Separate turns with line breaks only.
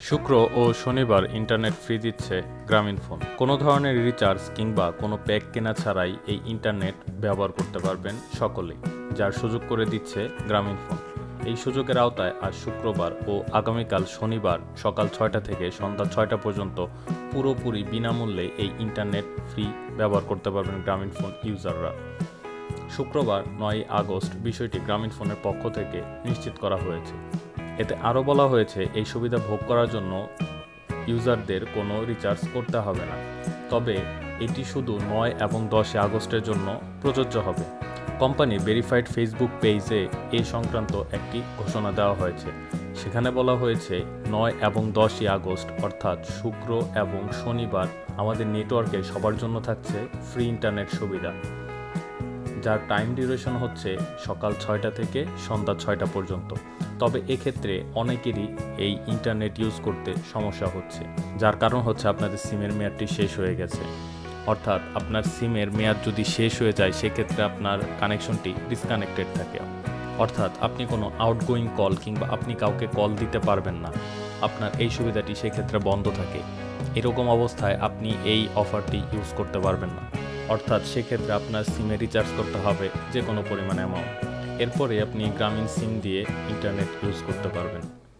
শুক্র ও শনিবার internet free দিচ্ছে গ্রামীণ ফোন। কোনো ধরনের রিচার্জ কিংবা কোনো প্যাক কেনা ছাড়াই এই ইন্টারনেট ব্যবহার করতে পারবেন সকলেই, যার সুযোগ করে দিচ্ছে গ্রামীণ ফোন। এই সুযোগের আওতায় আজ শুক্রবার ও আগামীকাল শনিবার সকাল ছয়টা থেকে সন্ধ্যা ছয়টা পর্যন্ত পুরোপুরি বিনামূল্যে এই ইন্টারনেট ফ্রি ব্যবহার করতে পারবেন গ্রামীণ ফোন ইউজাররা। শুক্রবার নয় আগস্ট বিষয়টি গ্রামীণ ফোনের পক্ষ থেকে নিশ্চিত করা হয়েছে। এতে আরও বলা হয়েছে, এই সুবিধা ভোগ করার জন্য ইউজারদের কোনো রিচার্জ করতে হবে না। তবে এটি শুধু নয় এবং দশই আগস্টের জন্য প্রযোজ্য হবে। কোম্পানি ভেরিফাইড ফেসবুক পেজে এই সংক্রান্ত একটি ঘোষণা দেওয়া হয়েছে। সেখানে বলা হয়েছে, নয় এবং দশই আগস্ট, অর্থাৎ শুক্র এবং শনিবার আমাদের নেটওয়ার্কে সবার জন্য থাকছে ফ্রি ইন্টারনেট সুবিধা। যার টাইম ডিউরেশন হচ্ছে সকাল ছয়টা থেকে সন্ধ্যা ছয়টা পর্যন্ত। তবে এক্ষেত্রে অনেকেরই এই ইন্টারনেট ইউজ করতে সমস্যা হচ্ছে, যার কারণ হচ্ছে আপনাদের সিমের মেয়াদটি শেষ হয়ে গেছে। অর্থাৎ আপনার সিমের মেয়াদ যদি শেষ হয়ে যায়, সেক্ষেত্রে আপনার কানেকশনটি ডিসকানেক্টেড থাকে। অর্থাৎ আপনি কোনো আউটগোয়িং কল কিংবা আপনি কাউকে কল দিতে পারবেন না। আপনার এই সুবিধাটি সেক্ষেত্রে বন্ধ থাকে। এরকম অবস্থায় আপনি এই অফারটি ইউজ করতে পারবেন না। অর্থাৎ সেক্ষেত্রে আপনার সিমে রিচার্জ করতে হবে যে কোনো পরিমাণ অ্যামাউন্ট এরপরে আপনি গ্রামীণ সিম দিয়ে ইন্টারনেট ইউজ করতে পারবেন।